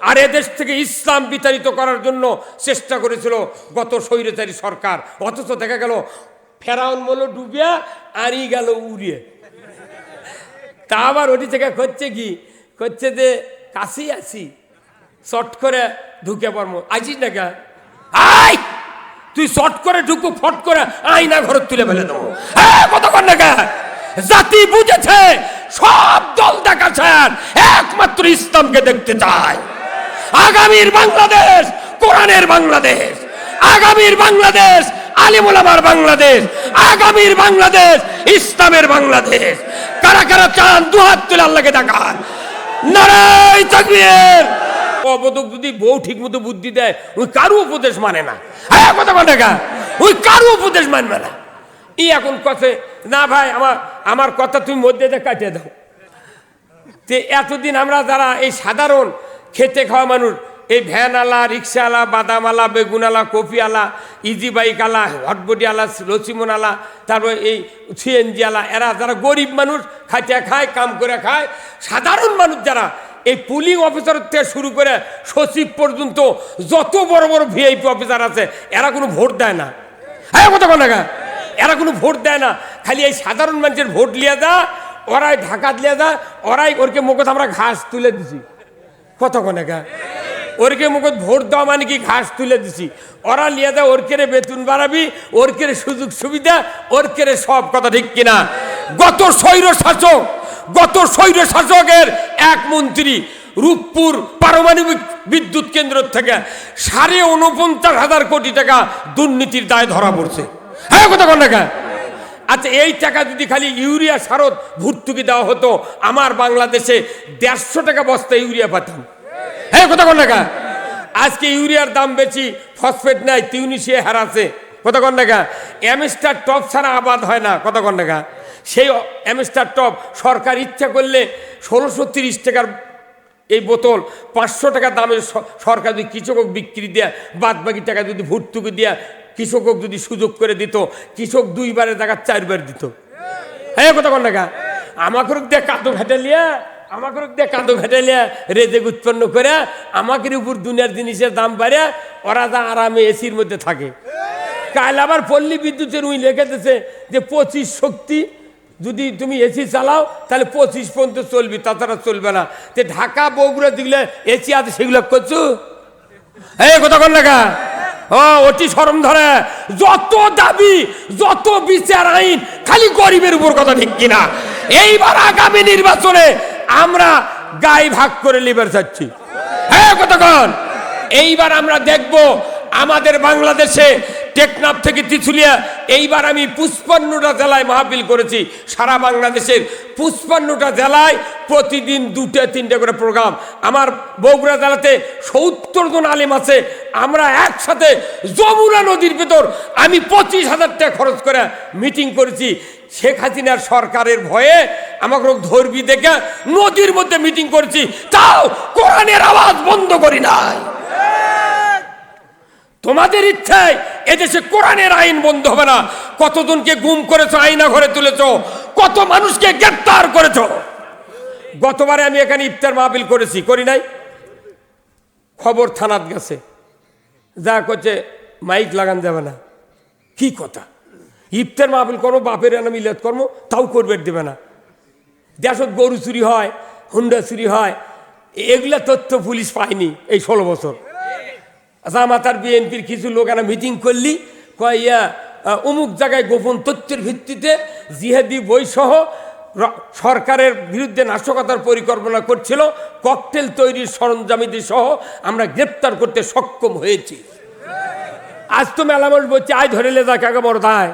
আর এদেশ থেকে ইসলাম বিতাড়িত করার জন্য চেষ্টা করেছিল গত স্বৈরাচারী সরকার। অথচ দেখা গেল, ফেরাউন বলল, ডুবিয়া আনি গেল উড়িয়ে। তা আবার ওটি থেকে করছে কি? করছে যে কাছেই আছি। শর্ট করে ঢুকে পড়ব। আইছিস না কে আই! তুই শর্ট করে ঢুকু, ফট করে আইনা ঘর তুলে ফেলে দেবো। হ্যাঁ কতক্ষণ না কে জাতি বুঝেছে, সব দল দেখাছেন একমাত্র ইসলামকে দেখতে চায়। আগামীর বাংলাদেশ কোরআনের বাংলাদেশ আগামীর বাংলাদেশ আলিমুলামার বাংলাদেশ আগামীর বাংলাদেশ ইসলামের বাংলাদেশ। কারা কারা চান দুহাত তুলে আল্লাহকে দেখান নারায় তাকবীর। অবদক যদি বউ ঠিক মতো বুদ্ধি দেয় ওই কারু উপদেশ মানে না। হ্যাঁ কথা দেখা ওই কারু উপদেশ মানবে না। ই এখন কথা না ভাই আমার আমার কথা তুমি মধ্যে কাটিয়ে দাও। তে এতদিন আমরা যারা এই সাধারণ খেতে খাওয়া মানুষ। এই ভ্যানওয়ালা, রিক্সাওয়ালা, বাদামওয়ালা, বেগুনওয়ালা কপিওয়ালা ইজি বাইকওয়ালা হটবডিওয়ালা লসিমনওয়ালা তারপর এই সিএনজিওয়ালা, এরা যারা গরিব মানুষ, খাইতে খায়, কাম করে খায়, সাধারণ মানুষ যারা, এই পুলিং অফিসার থেকে শুরু করে সচিব পর্যন্ত যত বড় বড় ভিআইপি অফিসার আছে, এরা কোনো ভোট দেয় না। হ্যাঁ কথা না এরা কোনো ভোট দেয় না। খালি এই সাধারণ মানুষের ভোট লিয়ে যা, ওরাই ঢাকা দিয়ে যা, ওরাই ওরকে মুখত আমরা ঘাস তুলে দিছি। কতক্ষণ একা ওরকে মুখত ভোট দেওয়া মানে কি ঘাস তুলে দিছি। ওরা লিয়ে দেয় ওর কেড়ে বেতন বাড়াবি ওর কেড়ে সুযোগ সুবিধা ওর কেড়ে সব কথা ঠিক কিনা। গত স্বৈর শাসক, গত স্বৈর শাসকের এক মন্ত্রী রূপপুর পারমাণবিক বিদ্যুৎ কেন্দ্র থেকে সাড়ে উনপঞ্চাশ হাজার কোটি টাকা দুর্নীতির দায় ধরা পড়ছে। হ্যাঁ কথা কন আচ্ছা এই টাকা যদি খালি ইউরিয়া সারত ভর্তুকি দেওয়া হতো, আমার বাংলাদেশে দেড়শো টাকা বস্তা ইউরিয়া পাতাম হ্যাঁ কথা কন টাকা আজকে ইউরিয়ার দাম বেশি, ফসফেট নাই তিউনিশিয়া হারাছে কথা কন টাকা অ্যামিস্টার টপ ছাড়া আবাদ হয় না, কথা কন টাকা সেই অ্যামিস্টার টপ সরকার ইচ্ছা করলে ষোলোশো তিরিশ টাকার এই বোতল, পাঁচশো টাকা দামে স- সরকার যদি কৃষকক বিক্রি দেয় বাদ বাকি টাকা যদি ভর্তুকি দেয়া কৃষকক যদি সুযোগ করে দিত, কৃষক দুইবারের টাকা চারবার দিত। হ্যাঁ কথা কোন টাকা আমাকে দিয়ে কাঁদো ভেটালিয়া আমাকে দিয়ে কাঁদো ভেটালিয়া রেজেক উৎপন্ন করে আমাদের উপর দুনিয়ার জিনিসের দাম বাড়ে ওরা যা আরামে এসির মধ্যে থাকে। কাল আবার পল্লী বিদ্যুতের উই লিখে দিছে যে পঁচিশ শক্তি যদি তুমি এসি চালাও, তাহলে পঁচিশ পর্যন্ত চলবি, তাছাড়া চলবে না। যে ঢাকা, বগুড়া দিলে এসি আছে, সেগুলো করছ? হ্যাঁ কথা কন লেখা অতি সরম ধরে। যত দাবি, যত বিচার আইন, খালি গরিবের উপর কথা ঠিক কিনা। এইবার আগামী নির্বাচনে আমরা গায়ে ভাগ করে লিবার চাচ্ছি। হ্যাঁ কতক্ষণ? এইবার আমরা দেখব আমাদের বাংলাদেশে টেকনাফ থেকে তিথুলিয়া এইবার আমি পুষ্পান্নটা জেলায় মাহফিল করেছি। সারা বাংলাদেশের পুষ্পান্নটা জেলায় প্রতিদিন দুটো, তিনটে করে প্রোগ্রাম। আমার বগুড়া জেলাতে সত্তর জন আলিম আছে আমরা একসাথে যমুনা নদীর ভেতর আমি পঁচিশ হাজার টাকা খরচ করে মিটিং করেছি। শেখ হাসিনার সরকারের ভয়ে আমাকে ধর্বি দেখে নদীর মধ্যে মিটিং করেছি। তাও কোরআনের আওয়াজ বন্ধ করি নাই। তোমাদের ইচ্ছায় এদেশে কোরআনের আইন বন্ধ হবে না। কতজনকে গুম করেছ আইনা ঘরে তুলেছ, কত মানুষকে গ্রেপ্তার করেছ? গতবারে আমি এখানে ইফতার মাহফিল করেছি, করি নাই। খবর থানাত গেছে। যা করছে, মাইক লাগান যাবে না। কি কথা? ইফতার মাহফিল করো বাপের এনে মিলাদ কর্ম তাও করবে দেবে না। দেশত গরু চুরি হয়, হুন্ডা চুরি হয়, এগুলা তথ্য পুলিশ পায়নি এই ষোলো বছর। জামাতার বিএনপির কিছু লোক এরা মিটিং করলি, কয়, ইয়া অমুক জায়গায় গোপন তথ্যের ভিত্তিতে জিহাদি বইসহ সরকারের বিরুদ্ধে নাশকতার পরিকল্পনা করছিল, ককটেল তৈরির সরঞ্জামিতি সহ আমরা গ্রেপ্তার করতে সক্ষম হয়েছি। আজ তো মেলা মানুষ আয় ধরে লে যাক বড় দায়।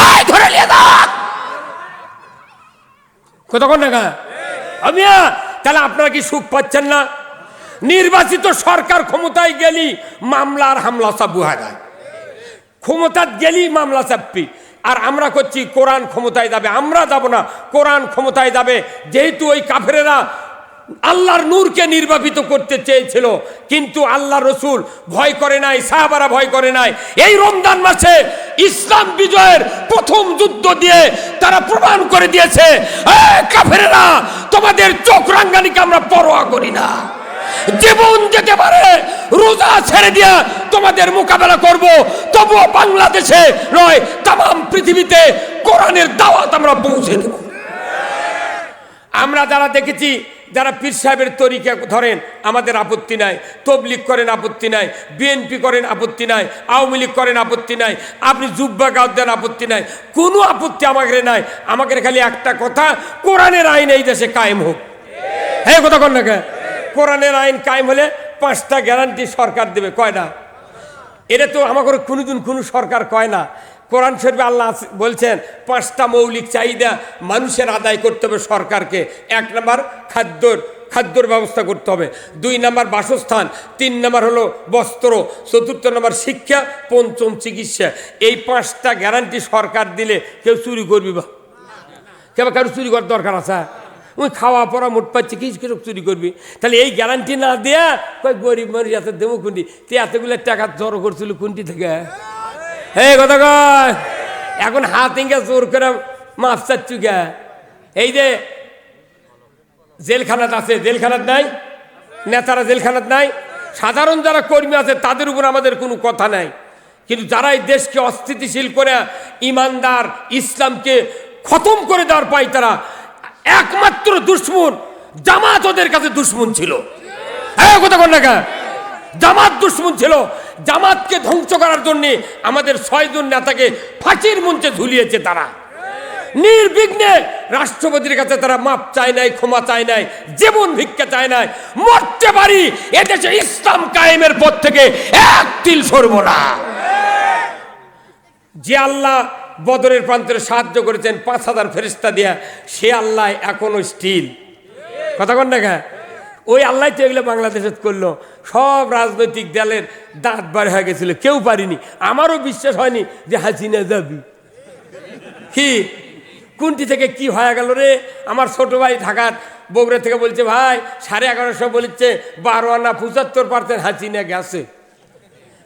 আয় ধরে কতক্ষণ টাকা আমিয়া তাহলে আপনারা কি সুখ পাচ্ছেন না? নির্বাচিত সরকার ক্ষমতায় গেলি মামলার হামলা চাপু হয় যায় ক্ষমতাত গেলি মামলা চাপি আর আমরা করছি কোরআন ক্ষমতায় যাবে। আমরা যাব না কোরআন ক্ষমতায় যাবে। যেহেতু ওই কাফেরেরা আল্লাহর নূরকে নির্বাপিত করতে চেয়েছিল কিন্তু আল্লাহ রসুল ভয় করে নাই সাহাবারা ভয় করে নাই। এই রমজান মাসে ইসলাম বিজয়ের প্রথম যুদ্ধ দিয়ে তারা প্রমাণ করে দিয়েছে "এ, কাফেরেরা তোমাদের চোখ রাঙ্গানিকে আমরা পরোয়া করি না। জীবন যেতে পারে, রোজা ছেড়ে দিয়া তোমাদের মোকাবেলা করব। তবুও বাংলাদেশে নয় তাম পৃথিবীতে কোরআনের দাওয়াত আমরা পৌঁছে দেব। আমরা যারা দেখেছি, যারা পীর সাহেবের তরিকা ধরেন, আমাদের আপত্তি নাই, তবলিগ করেন আপত্তি নাই বিএনপি করেন আপত্তি নাই, আওয়ামী লীগ করেন আপত্তি নাই, আপনি জুব্বা গাঁও দেন আপত্তি নাই, কোনো আপত্তি আমাদের নাই, আমাদের খালি একটা কথা, কোরআনের আইন এই দেশে কায়েম হোক। হ্যাঁ কথা কন না কে? কোরআনের আইন কায়েম হলে পাঁচটা গ্যারান্টি সরকার দেবে, কয় না? এটা তো আমাকে কোনোদিন কোনো সরকার কয় না। কোরআন শরীফে আল্লাহ বলছেন, পাঁচটা মৌলিক চাহিদা মানুষের আদায় করতে হবে সরকারকে। এক নম্বর খাদ্যর খাদ্যর ব্যবস্থা করতে হবে। দুই নম্বর বাসস্থান, তিন নম্বর হলো বস্ত্র, চতুর্থ নম্বর শিক্ষা, পঞ্চম চিকিৎসা। এই পাঁচটা গ্যারান্টি সরকার দিলে কেউ চুরি করবি বা? কেউ কারও চুরি করার দরকার আছে? ওই খাওয়া পড়া মোট পাচ্ছে কিছু চুরি করবি? তাহলে এই গ্যারান্টি না দেয়া কই গরিব মানুষ এত দেবো কোনটি তুই এতগুলো টাকা জড়ো করছিল কোনটি থেকে? হে কথা কয়। এখন হাত ইঙ্গা জোর করে মাপ চাচ্ছু গে এই যে জেলখানাত আছে, জেলখানাত নাই? নেতারা জেলখানাত নাই? সাধারণ যারা কর্মী আছে, তাদের উপর আমাদের কোনো কথা নাই। কিন্তু যারা এই দেশকে অস্থিতিশীল করে, ইমানদার ইসলামকে খতম করে দেওয়ার পাই তারা একমাত্র দুশ্মন জামাত ওদের কাছে দুশ্মন ছিল। হ্যাঁ জামাত দুশ্মন ছিল। জামাতকে ধ্বংস করার জন্য আমাদের ছয়জন নেতাকে ফাঁসির মঞ্চে ঝুলিয়েছে তারা। নির্বিঘ্নে রাষ্ট্রপতির কাছে তারা মাপ চায় নাই, ক্ষমা চায় নাই, জীবন ভিক্ষা চায় নাই। মরতে পারি, এদেশে ইসলাম কায়েমের পর থেকে এক তিল সরব না। যে আল্লাহ বদরের প্রান্তরে সাহায্য করেছেন পাঁচ হাজার ফেরিস্তা দিয়া। সে আল্লাহ এখনও স্টিল কথা কন গা? ওই আল্লাহ তো এগুলো বাংলাদেশে করল। সব রাজনৈতিক দলের দাঁত বার হয়ে গেছিল। কেউ পারিনি। আমারও বিশ্বাস হয়নি যে হাসিনা যাবি। কি? কোনটি থেকে কি হয়ে গেল রে? আমার ছোট ভাই ঢাকার বগুড়া থেকে বলছে, ভাই, সাড়ে এগারোশো বলছে, বারো আনা পঁচাত্তর পার্সেন্ট হাসিনা গেছে।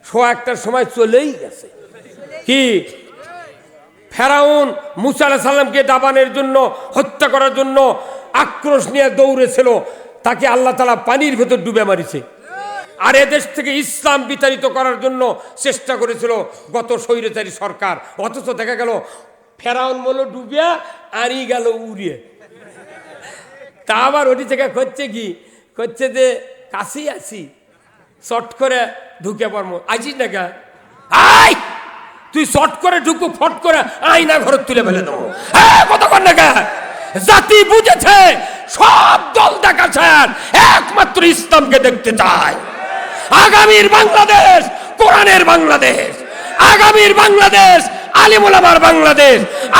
শো একটার সময় চলেই গেছে। কি? ফেরাউন মুসা আলাহ সাল্লামকে দাবানের জন্য, হত্যা করার জন্য আক্রোশ নিয়ে দৌড়েছিল। তাকে আল্লাহ তালা পানির ভেতর ডুবে মারিছে। আর এদেশ থেকে ইসলাম বিতাড়িত করার জন্য চেষ্টা করেছিল গত স্বৈরাচারী সরকার। অথচ দেখা গেল, ফেরাউন বলল, ডুবিয়া আনি গেল উড়িয়ে। তা আবার ওটি থেকে করছে কি? করছে যে কাছেই আছি। শর্ট করে ঢুকে পড়ব। আইছিস না কে? আই তুই শর্ট করে ঢুকু, ফট করে আইনা ঘর তুলে ফেলে দেবো। হ্যাঁ কতক্ষণ কে? জাতি বুঝেছে, সব দল দেখাছেন একমাত্র ইসলামকে দেখতে চায়। আগামীর বাংলাদেশ, কোরআনের বাংলাদেশ। আগামীর বাংলাদেশ আলিমুলামার বাংলাদেশ।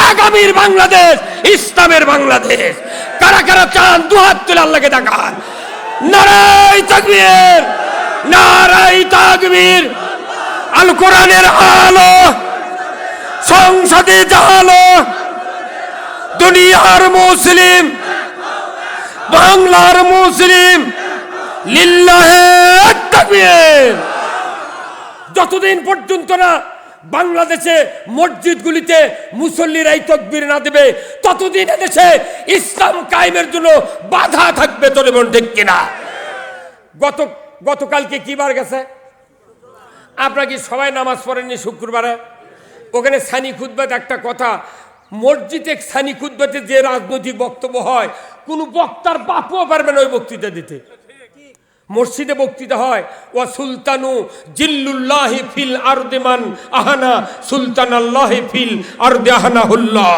আগামীর বাংলাদেশ, ইসলামের বাংলাদেশ। কারা কারা চান, দুহাত তুলে আল্লাহকে দেখান। নারাই তাকবীর নারাই তাকবীর। আল কোরআনের আলো। সংসদে জালো দুনিয়ার মুসলিম, বাংলার মুসলিম যতদিন পর্যন্ত না বাংলাদেশে মসজিদগুলিতে মুসল্লিরাই তকবির না দেবে, ততদিন দেশে ইসলাম কায়েমের জন্য বাধা থাকবে, তোর মন ঠিক কিনা? গত, গতকালকে কি বার গেছে? আপনারা কি সবাই নামাজ পড়েননি শুক্রবারে? ওখানে সানি খুদ্বাতে একটা কথা মসজিদে সানি খুদ্বাতে যে রাজনৈতিক বক্তব্য হয় কোনো বক্তার বাপও পারবে না ওই বক্তৃতা দিতে। মসজিদে বক্তৃতা হয় ও সুলতানু জিল্লুল্লাহি ফিল আরদেমান আহানা সুলতান আল্লাহি ফিল আরদে আহানা হুল্লাহ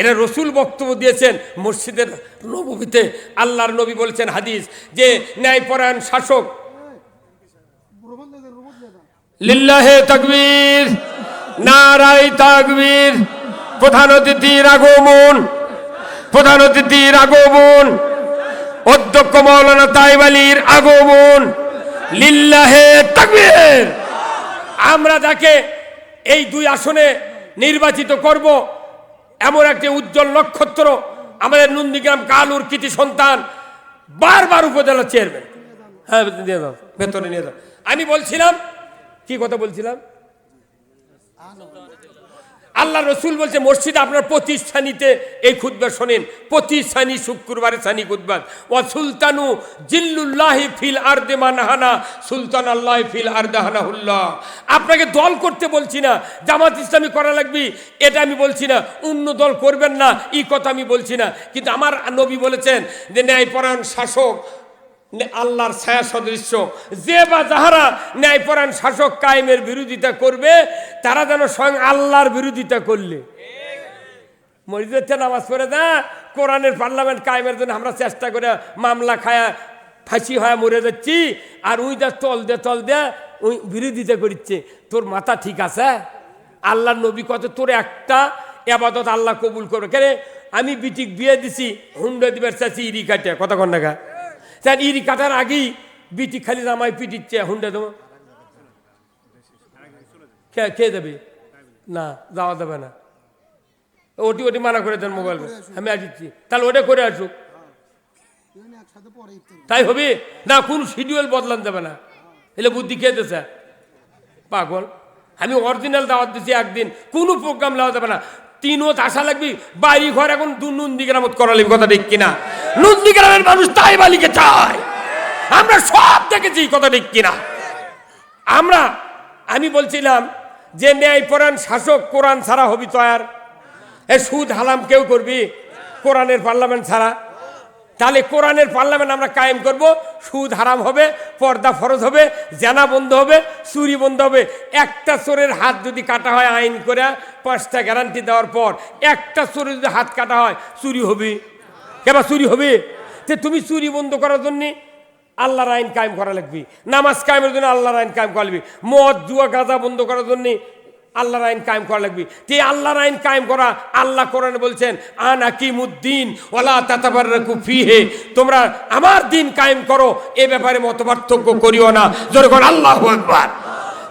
এরা রসুল বক্তব্য দিয়েছেন মসজিদের নবীতে। আল্লাহর নবী বলেছেন হাদিস যে ন্যায়পরায়ণ শাসক। লিল্লাহে তাকবীর। নারাই তাকবীর। প্রধান অতিথির আগমন। প্রধান অতিথির আগমন। অধ্যক্ষ মৌলানা তাইব আলীর আগমন। লিল্লাহে তাকবীর। আমরা যাকে এই দুই আসনে নির্বাচিত করব, এমন একটি উজ্জ্বল নক্ষত্র আমাদের নন্দীগ্রাম কালুর কৃতি সন্তান বারবার উপজেলা চেয়ারম্যান হ্যাঁ নিয়ে ভেতরে নিয়ে দাও। আমি বলছিলাম, কি কথা বলছিলাম? আল্লাহ রসুল বলছে, মসজিদ আপনার প্রতিষ্ঠানিতে এই খুদ্া শোনেন। প্রতিষ্ঠানি শুক্রবারে সানি খুদ্বাদ ও সুলতানু জিল্লুল্লাহি ফিল আর্দে মানহানা, সুলতান আল্লাহ ফিল আর্দাহানাহুল্লাহ আপনাকে দল করতে বলছি না, জামাত ইসলামী করা লাগবে, এটা আমি বলছি না। অন্য দল করবেন না, এই কথা আমি বলছি না। কিন্তু আমার নবী বলেছেন যে, ন্যায়পরায়ণ শাসক আল্লাহর ছায়া সদৃশ্য। যে বা যাহারা ন্যায়পরায়ণ শাসক কায়েমের বিরোধিতা করবে, তারা যেন স্বয়ং আল্লাহর বিরোধিতা করলে। মসজিদে নামাজ পড়ে না কোরআনের পার্লামেন্ট কায়েমের জন্য আমরা চেষ্টা করে মামলা খায়া, ফাঁসি হয়ে মরে যাচ্ছি, আর উই দা তল দে তল দে উই বিরোধিতা করছে তোর মাথা ঠিক আছে? আল্লাহর নবী কত, তোর একটা এবাদত আল্লাহ কবুল করবে। কেন? আমি বিটিক বিয়ে দিছি, হুন্ডা দিবার চাচ্ছি ইরি কাটে কতক্ষণ টাকা স্যার ইরি কাটার আগেই বিটি খালি জামাই পিটিচ্ছে, হুন্ডা দেবো। কে দেবে না, যাওয়া যাবে না। ওটি ওটি মানা করে দেন মোবাইল আমি আসছি তাহলে ওটা করে আসুক। তাই হবে? না, কোন শিডিউল বদলান যাবে না। এলে বুদ্ধি খেয়ে দিছে পাগল। আমি অরিজিনাল দাওয়াত দিচ্ছি একদিন। কোনো প্রোগ্রাম নেওয়া যাবে না। তিনত আশা লাগবি বাড়ি ঘর এখন দু নন্দী গ্রামত লাগবে, কথা ঠিক কিনা? নন্দী গ্রামের মানুষ তাই বালিকে চায়। আমরা সব দেখেছি, কথা ঠিক কিনা? আমরা, আমি বলছিলাম যে ন্যায় পড়ান শাসক কোরআন ছাড়া হবি তো আর? এ সুদ হালাম কেউ করবি? কোরআনের পার্লামেন্ট ছাড়া? তাহলে কোরআনের পার্লামেন্ট আমরা কায়েম করব, সুদ হারাম হবে, পর্দা ফরজ হবে, জানা বন্ধ হবে, চুরি বন্ধ হবে। একটা চোরের হাত যদি কাটা হয় আইন করে পাঁচটা গ্যারান্টি দেওয়ার পর একটা চোরের যদি হাত কাটা হয়, চুরি হবে। কেবা চুরি হবে? তে তুমি চুরি বন্ধ করার জন্যে আল্লাহর আইন কায়েম করা লাগবে। নামাজ কায়েমের জন্য আল্লাহর আইন কায়েম করা লাগবে। মদ, জুয়া, গাঁজা বন্ধ করার জন্যে আল্লাহর আইন কায়েম করা লাগবে। তে আল্লাহর আইন কায়েম করা? আল্লাহ কোরআনে বলছেন, আন আকিমুদ্দিন ওলা তাতাবার ফিহে। তোমরা আমার দিন কায়েম করো, এ ব্যাপারে মতপার্থক্য করিও না। যখন আল্লাহ একবার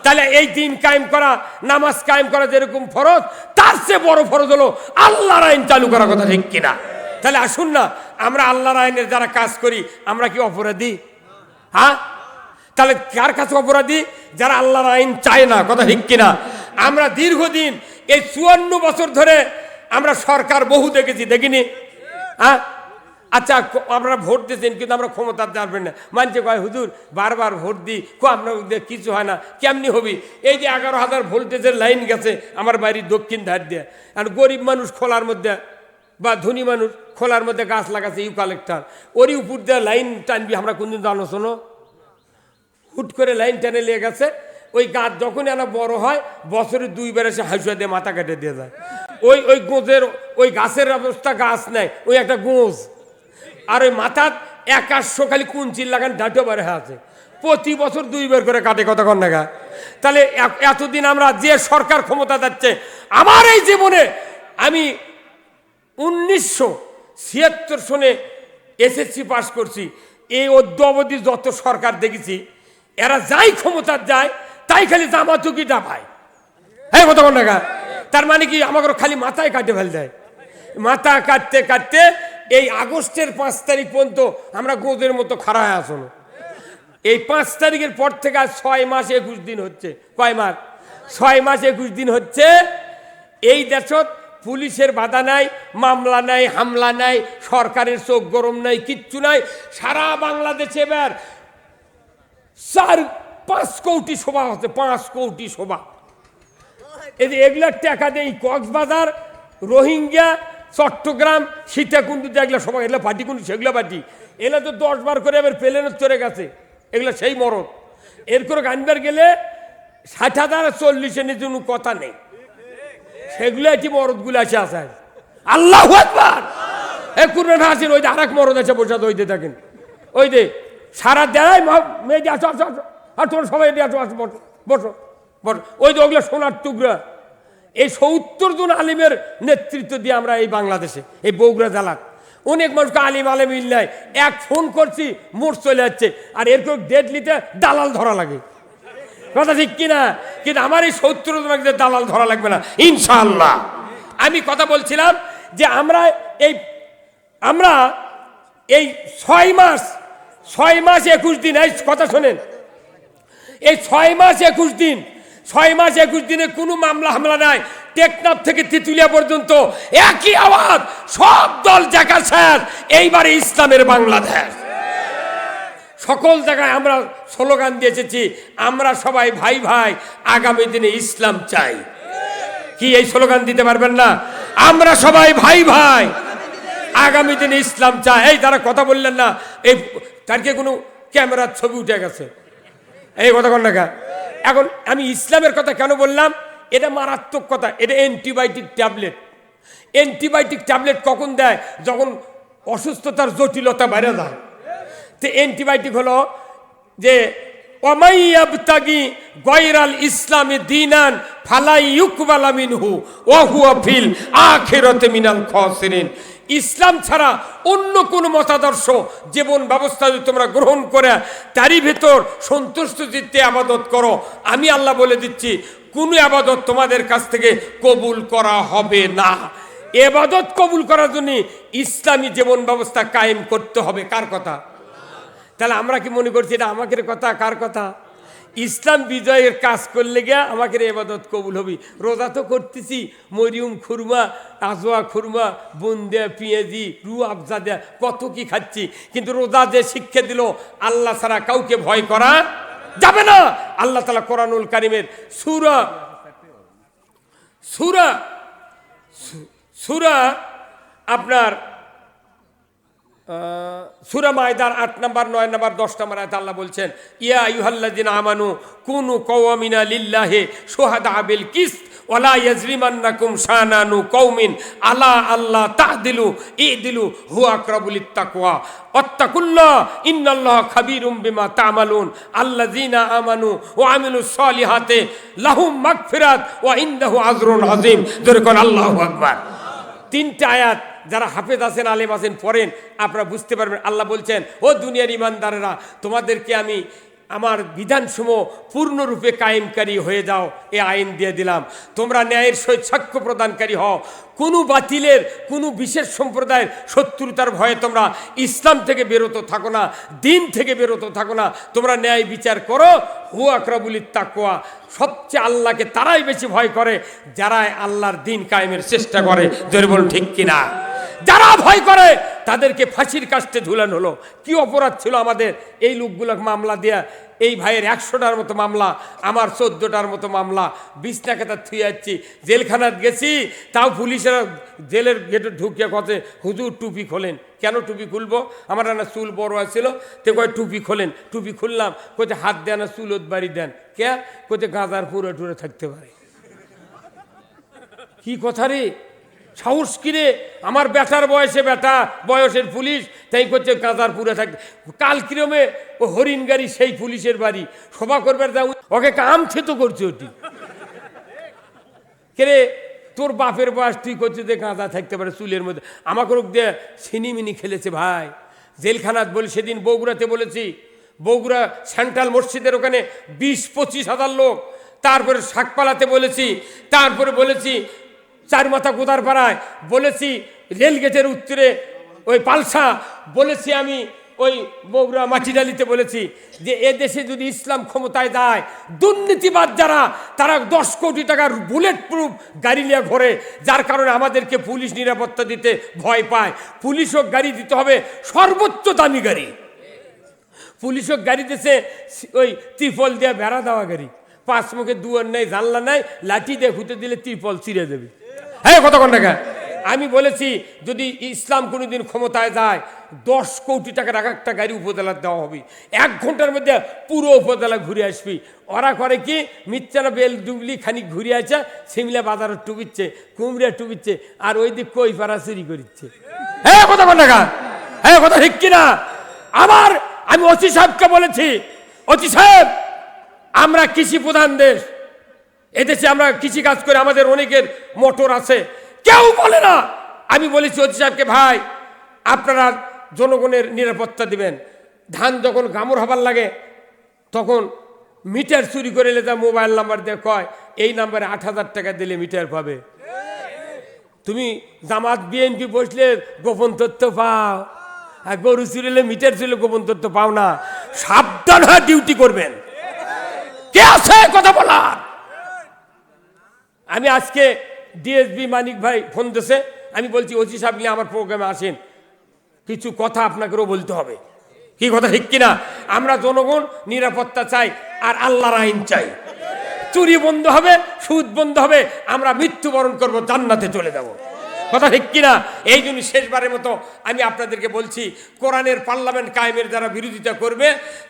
তাহলে এই দিন কায়েম করা, নামাজ কায়েম করা যেরকম ফরজ, তার চেয়ে বড় ফরজ হলো আল্লাহর আইন চালু করার কথা ঠিক কিনা। তাহলে আসুন না, আমরা আল্লাহর আইনের যারা কাজ করি, আমরা কি অপরাধী? হ্যাঁ? তাহলে কার কাছে অপরাধী? যারা আল্লাহর আইন চায় না, কথা ঠিক কিনা? আমরা দীর্ঘদিন, এই চুয়ান্ন বছর ধরে আমরা সরকার বহু দেখেছি, দেখিনি? হ্যাঁ? আচ্ছা আমরা ভোট দিয়েছেন, কিন্তু আমরা ক্ষমতা যাবেন না। মানছে, কয়, হুজুর, বারবার ভোট দিই, কো আপনার কিছু হয় না, কেমনি হবি? এই যে এগারো হাজার ভোল্টেজের লাইন গেছে আমার বাড়ির দক্ষিণ ধার দিয়ে, আর গরিব মানুষ খোলার মধ্যে, বা ধনী মানুষ খোলার মধ্যে গাছ লাগাচ্ছে, ইউ কালেক্টর। ওরই উপর দিয়ে লাইন টানবি, আমরা কোনদিন জানো, শোনো? হুট করে লাইন টেনে লেগে গেছে। ওই গাছ যখনই এনা বড় হয়, বছরে দুইবার এসে হাসুয়া দিয়ে মাথা কেটে দিয়ে যায়। ওই ওই গোঁজের, ওই গাছের অবস্থা গাছ নেয় ওই একটা গোঁজ। আর ওই মাথার একাশশো খালি কুঞ্চির লাগান ডাটো বারে আছে। প্রতি বছর দুইবার করে কাটে কতক্ষণ টাকা তাহলে এতদিন আমরা যে সরকার ক্ষমতা যাচ্ছে, আমার এই জীবনে আমি উনিশশো ছিয়াত্তর সনে এসএসসি পাশ করছি। এই অদ্য অবধি যত সরকার দেখেছি এরা যাই ক্ষমতার যায়, তাই খালি জামা চুকিটা পায়। হ্যাঁ কত টাকা তার মানে কি আমাকে খালি মাথায় কাটে ফেল দেয়। মাথা কাটতে কাটতে এই আগস্টের পাঁচ তারিখ পর্যন্ত আমরা গোদের মতো খাড়া হয়ে আসলো এই পাঁচ তারিখের পর থেকে আজ ছয় মাস একুশ দিন হচ্ছে। কয় মাস? ছয় মাস একুশ দিন হচ্ছে। এই দেশত পুলিশের বাধা নাই, মামলা নাই, হামলা নাই, সরকারের চোখ গরম নাই, কিচ্ছু নাই। সারা বাংলাদেশে এবার চার পাঁচ কোটি সভা হচ্ছে পাঁচ কোটি সভা। এই যে এগুলার টাকা দেয় কক্সবাজার রোহিঙ্গা চট্টগ্রাম সীতাকুণ্ড যেগুলো সবাই এগুলো পার্টি কোন সেগুলো পার্টি। এগুলো তো দশ বার করে এবার প্লেনের চড়ে গেছে এগুলো সেই মরদ এর করে গানবার গেলে ষাট হাজার চল্লিশের নিচে কোনো কথা নেই। সেগুলো একটি মরদগুলো আছে আছে। আল্লাহ একবার এ কুরবান হাসির ওই যে আর এক মরদ আছে বসে আছে, ওই দেখেন। ওই যে সারা দেয় মেয়েদি আসো আসো আসো আর তোমার সবাই এদিকে আসো আসো বসো বসো বসো। ওই যে সোনার টুকরা, এই সত্তর জন আলিমের নেতৃত্ব দিয়ে আমরা এই বাংলাদেশে, এই বগুড়া জেলার। অনেক মানুষকে আলিম আলিম মিল নাই। এক ফোন করছি মোট চলে যাচ্ছে। আর এরকম ডেট নিতে দালাল ধরা লাগে। কথা ঠিক কিনা? কিন্তু আমার এই সত্তর জনকে দালাল ধরা লাগবে না ইনশাল্লাহ আমি কথা বলছিলাম যে আমরা এই আমরা এই ছয় মাস ছয় মাস একুশ দিন, এই কথা শোনেন। এই ছয় মাস একুশ দিন, ছয় মাস একুশ দিনে কোনো মামলা হামলা নাই, টেকনাফ থেকে তিতুলিয়া পর্যন্ত একই আওয়াজ, সব দল জায়গা স্যার, এইবারে ইসলামের বাংলাদেশ। সকল জায়গায় আমরা স্লোগান দিয়ে এসেছি, আমরা সবাই ভাই ভাই, আগামী দিনে ইসলাম চাই। কি এই স্লোগান দিতে পারবেন না? আমরা সবাই ভাই ভাই, আগামী দিনে ইসলাম চাই। এই তারা কথা বললেন না, এই তারকে কোনো ক্যামেরার ছবি উঠে গেছে। এই কথা কন না এখন আমি ইসলামের কথা কেন বললাম? এটা মারাত্মক কথা। এটা অ্যান্টিবায়োটিক ট্যাবলেট। অ্যান্টিবায়োটিক ট্যাবলেট কখন দেয়? যখন অসুস্থতার জটিলতা বেড়ে যায়। তো অ্যান্টিবায়োটিক হলো যে ওমাইয়াবতাগি গয়রাল ইসলামে দিনান ফালাই ইউকবালা মিনহু ওহুয়া ফিল আখিরাতে মিনাল খসিরিন। ইসলাম ছাড়া অন্য কোন মতাদর্শ জীবন ব্যবস্থা যদি তোমরা গ্রহণ করে, তারই ভেতর সন্তুষ্ট চিত্তে আবাদত করো। আমি আল্লাহ বলে দিচ্ছি, কোনো আবাদত তোমাদের কাছ থেকে কবুল করা হবে না। এবাদত কবুল করার জন্য ইসলামী জীবন ব্যবস্থা কায়েম করতে হবে। কার কথা? তাহলে আমরা কি মনে করছি এটা আমাদের কথা? কার কথা? ইসলাম বিজয়ের কাজ করলে গিয়া আমাকে এবাদত কবুল হবি। রোজা তো করতেছি, মরিয়ম খুরমা আজোয়া খুরমা বুন্দে পিঁয়াজি রু আফজা দেয়া, কত কি খাচ্ছি। কিন্তু রোজা যে শিক্ষা দিল, আল্লাহ ছাড়া কাউকে ভয় করা যাবে না। আল্লাহ তালা কোরআনুল কারিমের সুরা সুরা সুরা আপনার সুরা মায়দার আট নাম্বার, নয় নাম্বার, দশ নাম্বার আয়াত আল্লাহ বলছেন, ইয়া ইউহাল্লাদিন আমানু কুনু কওয়ামিনা লিল্লাহে সোহাদা আবিল কিস ওলা ইয়াজরিমান্নাকুম শানানু কৌমিন আলা আল্লাহ তাহদিলু ইদিলু হুয়া আকরাবুল তাকওয়া অত্তাকুল্লাহ ইন্নাল্লাহ খাবীরুম বিমা তা'মালুন। আল্লাযীনা আমানু ওয়া আমিলুস সলিহাতে লাহুম মাগফিরাত ওয়া ইনদাহু আজরুন আযীম জোরে কোন আল্লাহু আকবার। তিনটা আয়াত যারা হাফেজ আছেন, আলেম আছেন, পড়েন, আপনারা বুঝতে পারবেন। আল্লাহ বলছেন, ও দুনিয়ার ইমানদারেরা, তোমাদেরকে আমি আমার বিধানসমূহ পূর্ণরূপে কায়েমকারী হয়ে যাও, এ আইন দিয়ে দিলাম। তোমরা ন্যায়ের সহিত সাক্ষ্য প্রদানকারী হও। কোনো বাতিলের, কোনো বিশেষ সম্প্রদায়ের শত্রুতার ভয়ে তোমরা ইসলাম থেকে বেরোতে থাকো না, দিন থেকে বেরোতে থাকো না। তোমরা ন্যায় বিচার করো। হু আকরাবুলির তাকোয়া সবচেয়ে আল্লাহকে তারাই বেশি ভয় করে যারা আল্লাহর দিন কায়েমের চেষ্টা করে। জোরে বলুন, ঠিক কিনা? যারা ভয় করে, তাদেরকে ফাঁসির কাস্টে ঝুলানো হলো। কি অপরাধ ছিল আমাদের? এই লোকগুলো মামলা দেয়া, এই ভাইয়ের একশোটার মতো মামলা, আমার চোদ্দোটার মতো মামলা বিছনা কেতা থুয়ে যাচ্ছি। জেলখানাত গেছি, তাও পুলিশেরা জেলের গেটে ঢুকিয়ে কথা হুজুর, টুপি খোলেন। কেন টুপি খুলবো? আমার না চুল বড় আছিল, তে কয়, টুপি খোলেন, টুপি খুললাম। কোথায় হাত দেন না চুলত বাড়ি দেন। কে? কোথায় গাঁজার পুরো টুরে থাকতে পারে। কি কথা রে? সাহস কিরে? আমার বেটার বয়সে বেটা, বয়সের পুলিশ, তাই করছে কাঁচার পুরে থাকতে কাল কিরমে ও হরিণ গাড়ি, সেই পুলিশের বাড়ি। সভা করবার যাও ওকে কাম থেতো করছে ওটি। কেরে, তোর বাপের বয়স, তুই করছে যে গাঁজা থাকতে পারে চুলের মধ্যে। আমাকে রোগ দিয়ে সিনিমিনি খেলেছে ভাই। জেলখানাত বলে সেদিন বগুড়াতে বলেছি, বগুড়া সেন্ট্রাল মসজিদের ওখানে বিশ পঁচিশ হাজার লোক। তারপরে শাকপালাতে বলেছি, তারপরে বলেছি চার মাথা গোদার পাড়ায় বলেছি রেলগেটের উত্তরে ওই পালসা, বলেছি আমি ওই বগুড়া মাটিডালিতে বলেছি যে এ দেশে যদি ইসলাম ক্ষমতায় যায়, দুর্নীতিবাদ যারা, তারা দশ কোটি টাকার বুলেট প্রুফ গাড়ি নিয়ে ঘোরে, যার কারণে আমাদেরকে পুলিশ নিরাপত্তা দিতে ভয় পায়। পুলিশও গাড়ি দিতে হবে, সর্বোচ্চ দামি গাড়ি। পুলিশও গাড়ি দিছে, ওই ত্রিপল দিয়ে বেড়া দেওয়া গাড়ি। পাঁচ মুখে দুয়ার নেই, জানলা নাই, লাঠি দিয়ে খুঁতে দিলে ত্রিপল ছিঁড়ে দেবে। হ্যাঁ কতক্ষণ টাকা? আমি বলেছি যদি ইসলাম কোনোদিন ক্ষমতায় যায় দশ কোটি টাকার এক একটা গাড়ি উপজেলার দেওয়া হবে। এক ঘণ্টার মধ্যে পুরো উপজেলা ঘুরে আসবি। ওরা করে কি মিচ্চানা বেল ডুবলি খানিক ঘুরে আছে সিমলা বাজারে টুবিচ্ছে কুমড়িয়া টুবিচ্ছে আর ওই দিক কই পাড়া চুরি করিচ্ছে। হ্যাঁ কতক্ষণ টাকা? হ্যাঁ কথা ঠিক কিনা? আবার আমি অতি সাহেবকে বলেছি অতি সাহেব আমরা কৃষি প্রধান দেশ। এদেশে আমরা কৃষি কাজ করে আমাদের অনেকের মোটর আছে। কেউ বলে না। আমি বলেছি অতি সাহেবকে, ভাই, আপনারা জনগণের নিরাপত্তা দিবেন। ধান যখন গামর হবার লাগে, তখন মিটার চুরি করে এলে যা মোবাইল নাম্বার দিয়ে কয়, এই নাম্বারে আট হাজার টাকা দিলে মিটার পাবে। তুমি জামাত, বিএনপি বসলে গোপন তথ্য পাও, আর গরু চুরিলে মিটার চুরিলে গোপন তথ্য পাও না। সাবধান হয়ে ডিউটি করবেন। কে আছে কথা বলার? আমি আজকে ডিএসবি মানিক ভাই ফোন দিয়েছে আমি বলছি ওসি সাহেব নিয়ে আমার প্রোগ্রামে আসেন। কিছু কথা আপনাকেও বলতে হবে। কি কথা, ঠিক কিনা? আমরা জনগণ, নিরাপত্তা চাই আর আল্লাহর আইন চাই। চুরি বন্ধ হবে, সুদ বন্ধ হবে, আমরা মৃত্যুবরণ করব, জান্নাতে চলে যাব। কথা ঠিক কিনা? এই জন্য শেষবারের মতো আমি আপনাদেরকে বলছি, কোরআনের পার্লামেন্ট কায়েমের যারা বিরোধিতা করবে,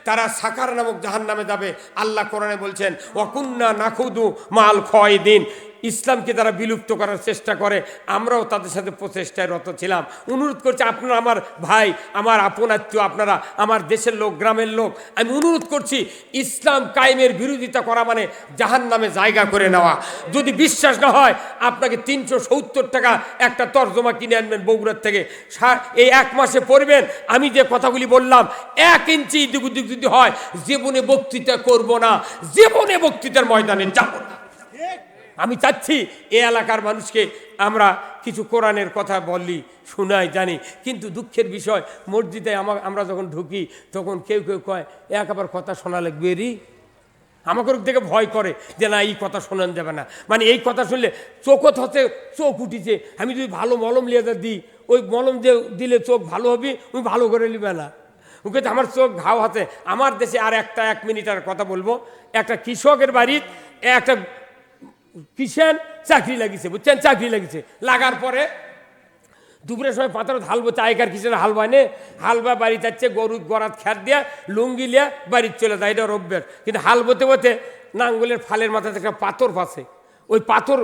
তারা সাকার নামক জাহান নামে যাবে। আল্লাহ কোরআনে বলছেন অকুন্না নাখুদু মাল খয় দিন ইসলামকে তারা বিলুপ্ত করার চেষ্টা করে, আমরাও তাদের সাথে প্রচেষ্টায় রত ছিলাম। অনুরোধ করছি, আপনারা আমার ভাই, আমার আপন আত্মীয়, আপনারা আমার দেশের লোক, গ্রামের লোক, আমি অনুরোধ করছি, ইসলাম কায়েমের বিরোধিতা করা মানে জাহান নামে জায়গা করে নেওয়া। যদি বিশ্বাস না হয়, আপনাকে তিনশো সত্তর টাকা একটা তর্জমা কিনে আনবেন বগুড়ার থেকে। এই এক মাসে পড়বেন, আমি যে কথাগুলি বললাম, এক ইঞ্চি দিক যদি হয়, জীবনে বক্তৃতা করব না, জীবনে বক্তৃতার ময়দানে যাব না। আমি চাচ্ছি এ এলাকার মানুষকে আমরা কিছু কোরআনের কথা বললি শোনাই, জানি। কিন্তু দুঃখের বিষয়, মসজিদে আমা আমরা যখন ঢুকি, তখন কেউ কেউ কয় এক আবার কথা শোনা লাগবে রি। আমাকে দেখে ভয় করে যে, না, এই কথা শোনান যাবে না। মানে এই কথা শুনলে চোখত হতে চোখ উঠিছে। আমি যদি ভালো মলম লিয়ে দিই, ওই মলম যে দিলে চোখ ভালো হবে, ওই ভালো করে নিবে না। ওকে তো আমার চোখ ঘাও হাতে আমার দেশে আর একটা এক মিনিট আর কথা বলব। একটা কৃষকের বাড়ির, একটা কিষান চাকরি লাগিছে, বুঝছেন? চাকরি লাগিছে। লাগার পরে দুপুরের সময় পাথরত হালবো চায়কার কিসের হালবা বানে হালবা বাড়ি যাচ্ছে গরু গড়াত খ্যাত দিয়া, লুঙ্গি লিয়া বাড়ির চলে যায়, এটা রব্যের কিন্তু হালবোতে বোতে নাঙ্গলের ফালের মাথাতে একটা পাথর ফাঁসে। ওই পাথর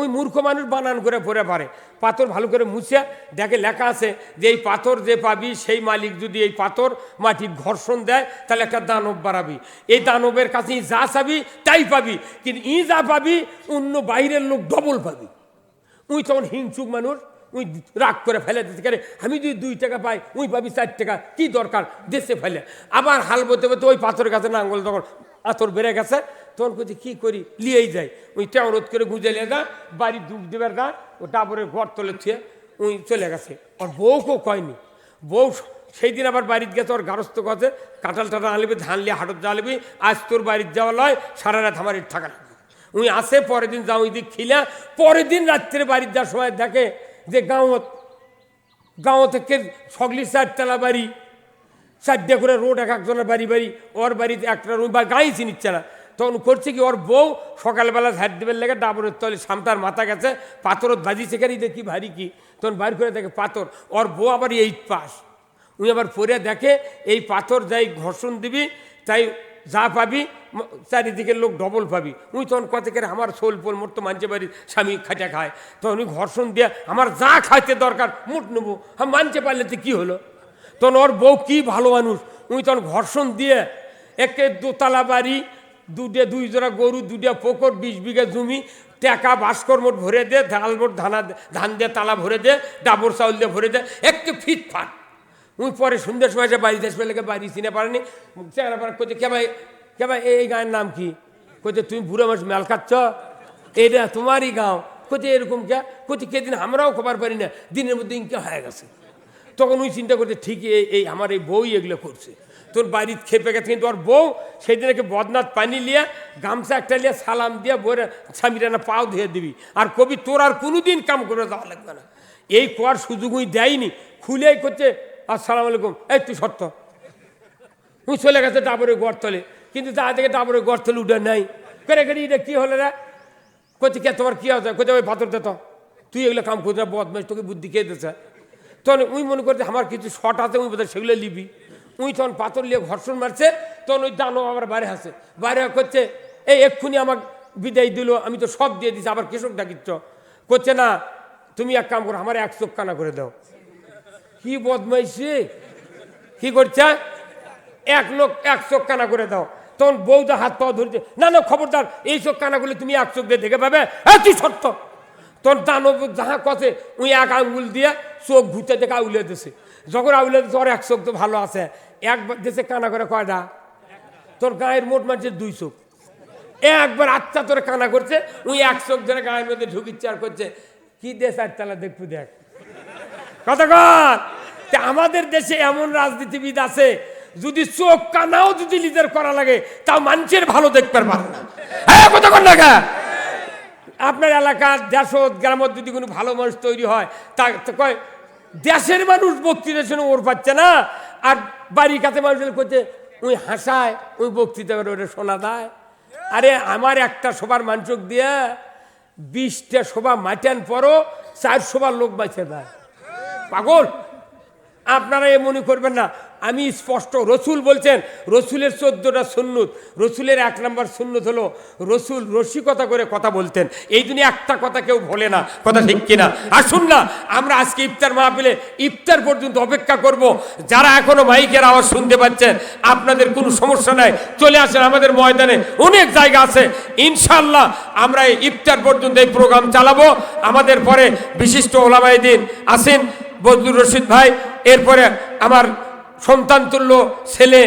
ওই মূর্খ মানুষ বানান করে পরে পারে পাথর ভালো করে মুছে, দেখে লেখা আছে যে এই পাথর যে পাবি, সেই মালিক যদি এই পাথর মাটির ঘর্ষণ দেয়, তাহলে একটা দানব বাড়াবি এই দানবের কাছে যা চাবি, তাই পাবি। কিন্তু ই যা পাবি, অন্য বাইরের লোক ডবল পাবি। উই তখন হিংসুক মানুষ, উই রাগ করে ফেলে দিতে পারে। আমি যদি দুই টাকা পাই, উই পাবি চার টাকা। কি দরকার? দেশে ফেলে। আবার হাল বলতে বলতে ওই পাথরের কাছে নাঙ্গল তখন আতর বেড়ে গেছে। তখন কইছে কী করি? লিয়েই যাই। উই টেউরত করে গুজে লিয়ে যা, বাড়ি ডুব দেবার গা ও ডাবরের ঘর তলে থুয়ে উই চলে গেছে। ওর বউকেও কয়নি। বউ সেই দিন আবার বাড়িতে গেছে, ওর গারস্থ গেছে কাঁঠাল টাটা আনলিবি, ধান লিয়ে হাটত জ্বালবি আজ তোর বাড়ির যাওয়া লয়, সারা রাত আমার থাকা লাগবে উনি আসে, পরের দিন যাও দিক খিলা, পরের দিন রাত্রে বাড়ির যাওয়ার সময় দেখে যে গাঁৱত গাঁও থেকে সগলি চারতলা বাড়ি, চারটে করে রোড এক একজনের বাড়ি বাড়ি, ওর বাড়িতে একটা রুম বা গাঁই চিনিচ্ছে না। তখন করছে কি, ওর বউ সকালবেলা ঝাড় দেবের লেগে ডাবরের তলে সামতার মাথা গেছে পাথরত বাজি সেখানে দেখি ভারী কি। তখন বাইর করে দেখে পাথর, ওর বউ আবার এইট পাস উনি আবার পরে দেখে, এই পাথর যাই ঘর্ষণ দিবি, তাই যা পাবি চারিদিকের লোক ডবল পাবি। উনি তখন কত করে আমার সোল পোল মোট তো মানছে বাড়ির স্বামী খাটা খায়। তখন উনি ঘর্ষণ দিয়ে, আমার যা খাইতে দরকার, মুট নেব। আমি মানতে পারলে তো কী হলো? তখন ওর বউ কি ভালো মানুষ। উনি তখন ঘর্ষণ দিয়ে, একে দোতলা বাড়ি দুটে দুই জোড়া গরু দুটা পুকুর, বিশ বিঘা জমি, টাকা বাস্কর মোট ভরে দে ধাল মোট ধানা ধান দিয়ে তালা ভরে দে, ডাবর চাউল দিয়ে ভরে দে, একটু ফিট ফাট। উনি পরে সন্ধ্যের সময় এসে বাড়িতে আসবে লেগে বাড়ি চিনে পারেনি। চেহারা পারে কে ভাই কে ভাই, এই গায়ের নাম কি? কোথায় তুমি বুড়ো মানুষ, মেল খাচ্ছ? এটা তোমারই গাঁও। কোথায় এরকম কে? কোথায় কেদিন আমরাও খবর পারি না, দিনের মধ্যে ইনকে হয়ে গেছে। তখন ওই চিন্তা করতে, ঠিকই, এই আমার এই বউই এগুলো করছে। তোর বাড়ির খেপে গেছে, কিন্তু ওর বউ সেই দিনকে বদনাথ পানি লিয়া, গামছা একটা লিয়া সালাম দিয়া বইয়ের স্বামীরা না পাও ধুয়ে দিবি। আর কবি, তোর আর কোনোদিন কাম করে যাওয়া লাগবে না। এই কোয়ার সুযোগই দেয়নি। খুলেই করছে, আসসালামু আলাইকুম, এই তুই সত্য। উনি চলে গেছে ডাবরের গড় তলে কিন্তু তা থেকে ডাবরের গড় তলে উঠে নাই। করে করে এটা কী হলো রে? কোথায় কে তোমার কী হচ্ছে কোথায় ওই পাথর দে তো। তুই এগুলো কাম করতে বদমাস তোকে বুদ্ধি কে দিতেছে তখন উই মনে করছে, আমার কিছু শট আছে উই বোধহয় সেগুলো লিবি। উই তখন পাথর লিয়ে ঘর্ষণ মারছে, তখন ওই দানো আবার বাইরে আসে। বাইরে করছে, এই এক্ষুনি আমার বিদায় দিল, আমি তো সব দিয়ে দিছি, আবার কৃষক ডাকিচ্ছ। করছে, না, তুমি এক কাম করো, আমার এক চোখ কানা করে দাও। কি বদমাইশি! কি করছে? এক লোক এক চোখ কানা করে দাও। তখন বউটা হাত পাওয়া ধরছে, না না, খবরদার, এই চোখ কানা করলে তুমি এক চোখ দিয়ে দেখে পাবে। হ্যাঁ তুই সত্য। তোর দানব যাহা কথে উই এক আঙ্গুল দিয়ে চোখ ঘুরতে দেখে আউলে দিছে। যখন আউলে ওর এক চোখ তো ভালো আছে, এক দেশে কানা করে কয়টা তোর গায়ের মোট মানুষের দুই চোখ। একবার আচ্ছা তোর কানা করছে, ওই এক চোখ ধরে গায়ের মধ্যে ঢুকিচ্ছে আর করছে, কি দেশ আর তালা দেখব দেখ। কতক্ষণ তা আমাদের দেশে এমন রাজনীতিবিদ আছে, যদি চোখ কানাও যদি লিডার করা লাগে, তাও মানুষের ভালো দেখতে পারে না হ্যাঁ কতক্ষণ না? আপনার এলাকার দেশত, গ্রামত যদি কোনো ভালো মানুষ তৈরি হয় তো কয় দেশের মানুষ বক্তৃতা শুনে ওর পাচ্ছে না। আর বাড়ির কাছে মানুষ করছে ওই হাসায়, ওই বক্তৃতা করে ওটা শোনা দেয়। আরে আমার একটা সবার মানসক দিয়ে বিশটা শোভা মাটান পরও চার সবার লোক বাঁচে দেয়। পাগল? আপনারা এ মনে করবেন না আমি স্পষ্ট, রসুল বলছেন, রসুলের চোদ্দটা সুন্নত, রসুলের এক নম্বর সুন্নত হলো, রসুল রসিকতা করে কথা বলতেন। এই দুনিয়া একটা কথা কেউ বলে না, কথা ঠিক কিনা? আসুন না, আমরা আজকে ইফতার মাহফিলে, ইফতার পর্যন্ত অপেক্ষা করব। যারা এখনও মাইকের আওয়াজ শুনতে পাচ্ছেন, আপনাদের কোনো সমস্যা নাই, চলে আসেন আমাদের ময়দানে, অনেক জায়গা আছে। ইনশাল্লাহ আমরা এই ইফতার পর্যন্ত এই প্রোগ্রাম চালাবো। আমাদের পরে বিশিষ্ট ওলামাই দিন আসেন বদলুর রশিদ ভাই, এরপরে আমার সন্তান তুল্য ছেলে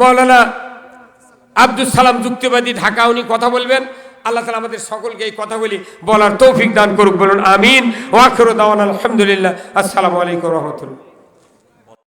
মৌলানা আব্দুল সালাম যুক্তিবাদী ঢাকা উনি কথা বলবেন। আল্লাহ তালা আমাদের সকলকে এই কথা বলি, বলার তৌফিক দান করুক বলুন, আমিন। ওয়াখর দাওয়ান আলহামদুলিল্লাহ। আসসালামু আলাইকুম রহমতুল্লাহ।